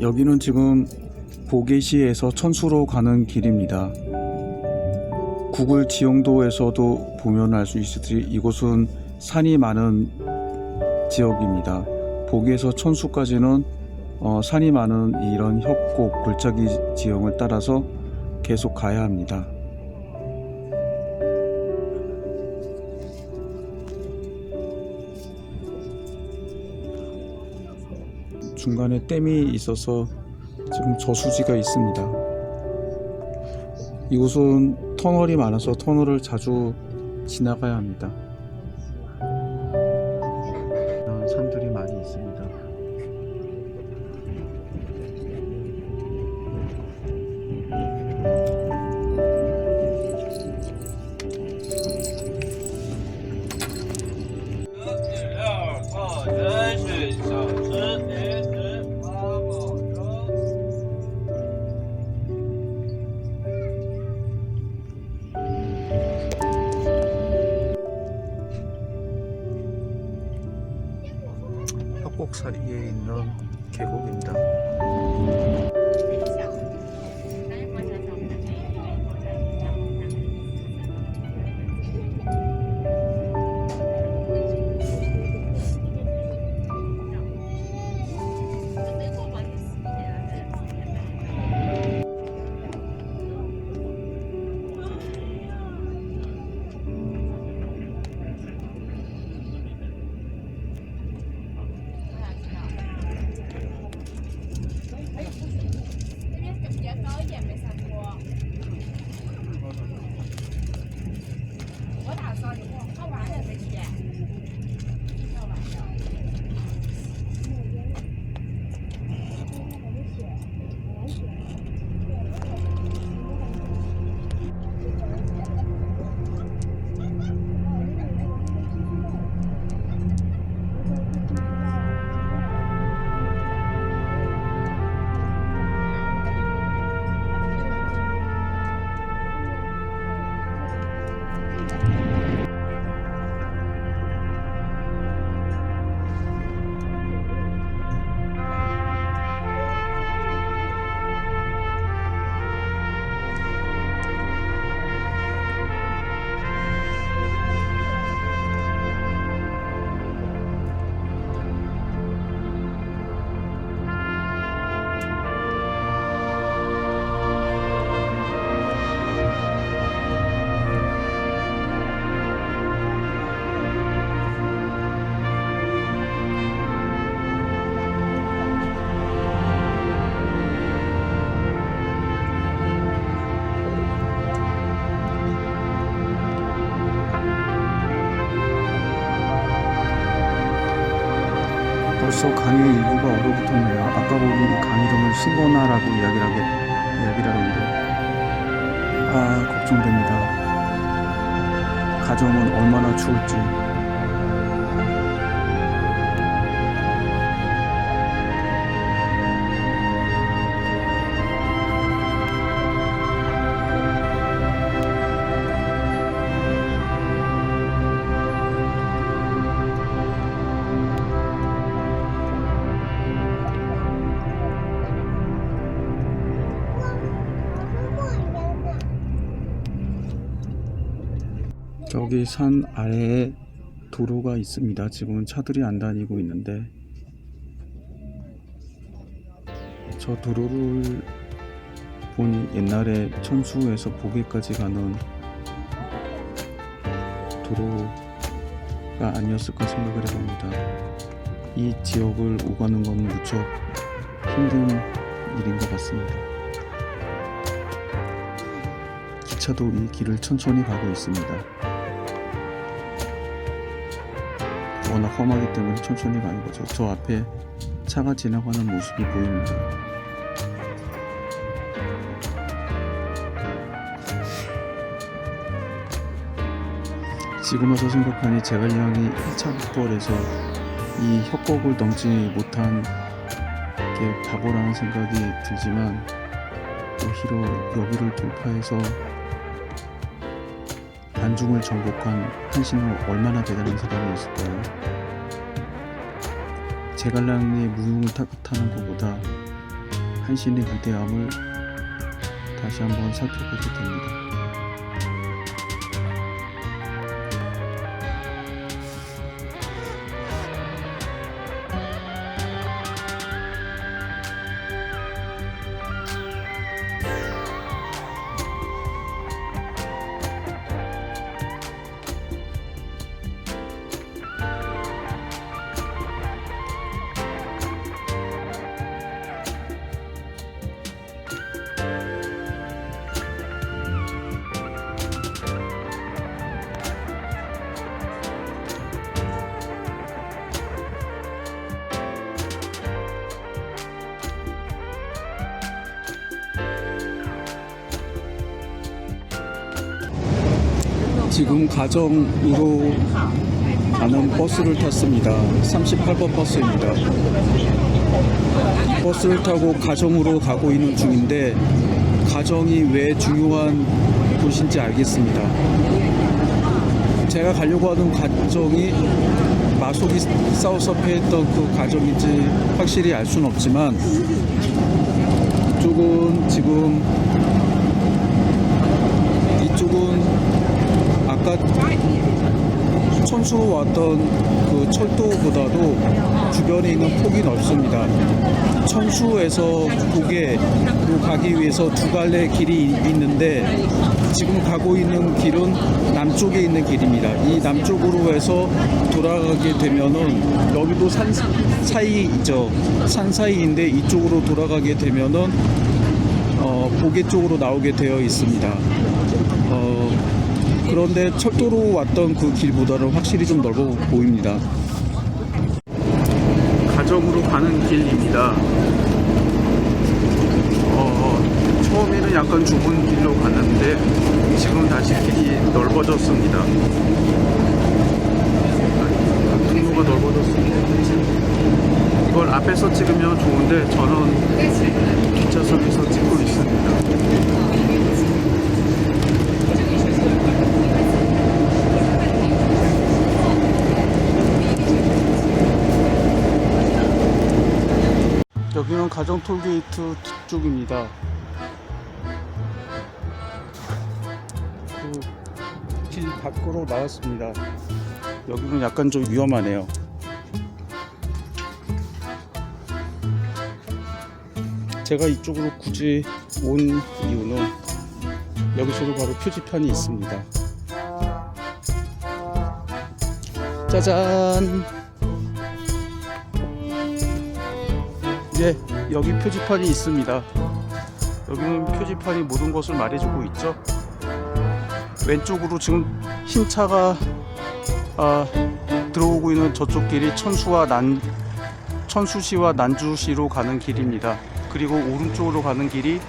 여기는 지금 보게시에서 천수로 가는 길입니다. 구글 지형도에서도 보면 알 수 있듯이 이곳은 산이 많은 지역입니다. 보게에서 천수까지는 어, 산이 많은 이런 협곡 골짜기 지형을 따라서 계속 가야 합니다. 중간에 댐이 있어서 지금 저수지가 있습니다. 이곳은 터널이 많아서 터널을 자주 지나가야 합니다. 협곡 사이에 있는 계곡입니다. 벌써 강의 일부가 얼어붙었네요. 아까 보니 강 이름을 신고나라고 이야기를 하게 하던데 아 걱정됩니다. 가정은 얼마나 추울지. 저기 산 아래에 도로가 있습니다. 지금은 차들이 안 다니고 있는데 저 도로를 보니 옛날에 천수에서 보게까지 가는 도로가 아니었을까 생각을 해봅니다. 이 지역을 오가는 건 무척 힘든 일인 것 같습니다. 기차도 이 길을 천천히 가고 있습니다. 워낙 험하기 때문에 천천히 가는 거죠. 저 앞에 차가 지나가는 모습이 보입니다. 지금 와서 생각하니 이왕이 1차 국벌에서 이 협곡을 넘지 못한 게 바보라는 생각이 들지만 오히려 여기를 돌파해서 반중을 정복한 한신호 얼마나 대단한 사람이었을까요? 제갈량의 무용을 타, 타는 것보다 한신의 위대함을 다시 한번 살펴보게 됩니다. 지금 가정으로 가는 버스를 탔습니다. 38번 버스입니다. 버스를 타고 가정으로 가고 있는 중인데 가정이 왜 중요한 곳인지 알겠습니다. 제가 가려고 하는 가정이 마속이 싸워서 패했던 그 가정인지 확실히 알 수는 없지만 이쪽은 지금 이쪽은 아까 천수로 왔던 그 철도보다도 주변에 있는 폭이 넓습니다. 천수에서 고개로 가기 위해서 두 갈래 길이 있는데 지금 가고 있는 길은 남쪽에 있는 길입니다. 이 남쪽으로 해서 돌아가게 되면은 여기도 산 사이죠. 산 사이인데 이쪽으로 돌아가게 되면은 어, 고개 쪽으로 나오게 되어 있습니다. 어, 그런데 철도로 왔던 그 길보다는 확실히 좀 넓어 보입니다. 가정으로 가는 길입니다. 어, 처음에는 약간 좁은 길로 갔는데 지금 다시 길이 넓어졌습니다. 통로가 넓어졌습니다. 이걸 앞에서 찍으면 좋은데 저는 뒷좌석에서 찍고 있습니다. 여기는 가정 톨게이트 뒤쪽입니다. 그길 밖으로 나왔습니다. 여기는 약간 좀 위험하네요. 제가 이쪽으로 굳이 온 이유는 여기서도 바로 표지판이 있습니다. 짜잔! 예, 여기 표지판이 있습니다. 여기는 표지판이 모든 것을 말해주고 있죠. 왼쪽으로 지금 흰 차가 아, 들어오고 있는 저쪽 길이 천수와 난 천수시와 난주시로 가는 길입니다. 그리고 오른쪽으로 가는 길이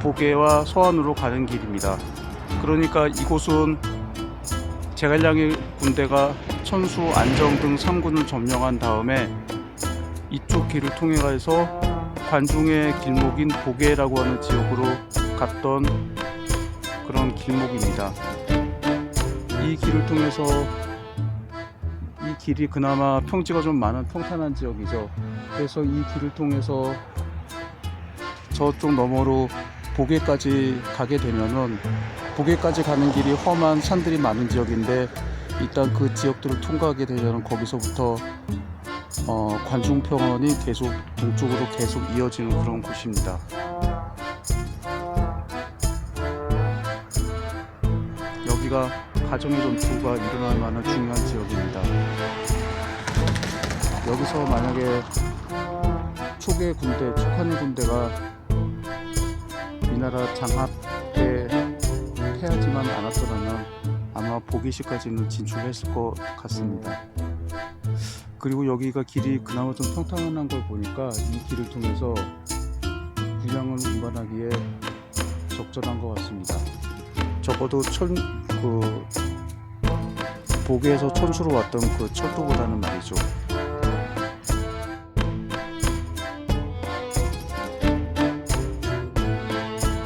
보계와 서안으로 가는 길입니다. 그러니까 이곳은 제갈량의 군대가 천수, 안정 등 3군을 점령한 다음에 이쪽 길을 통해 가서 관중의 길목인 보계라고 하는 지역으로 갔던 그런 길목입니다. 이 길을 통해서 이 길이 그나마 평지가 좀 많은 평탄한 지역이죠. 그래서 이 길을 통해서 저쪽 너머로 보계까지 가게 되면은 보계까지 가는 길이 험한 산들이 많은 지역인데 일단 그 지역들을 통과하게 되면 거기서부터 어, 관중평원이 계속 동쪽으로 계속 이어지는 그런 곳입니다. 여기가 가정의 전투가 일어날 만한 중요한 지역입니다. 여기서 만약에 초계 군대, 촉한의 군대가 이 나라 장합 때 패하지만 않았더라면 아마 보기시까지는 진출했을 것 같습니다. 그리고 여기가 길이 그나마 좀 평탄한 걸 보니까 이 길을 통해서 군량을 운반하기에 적절한 것 같습니다. 적어도 천, 그, 보계에서 천수로 왔던 그 철도보다는 말이죠.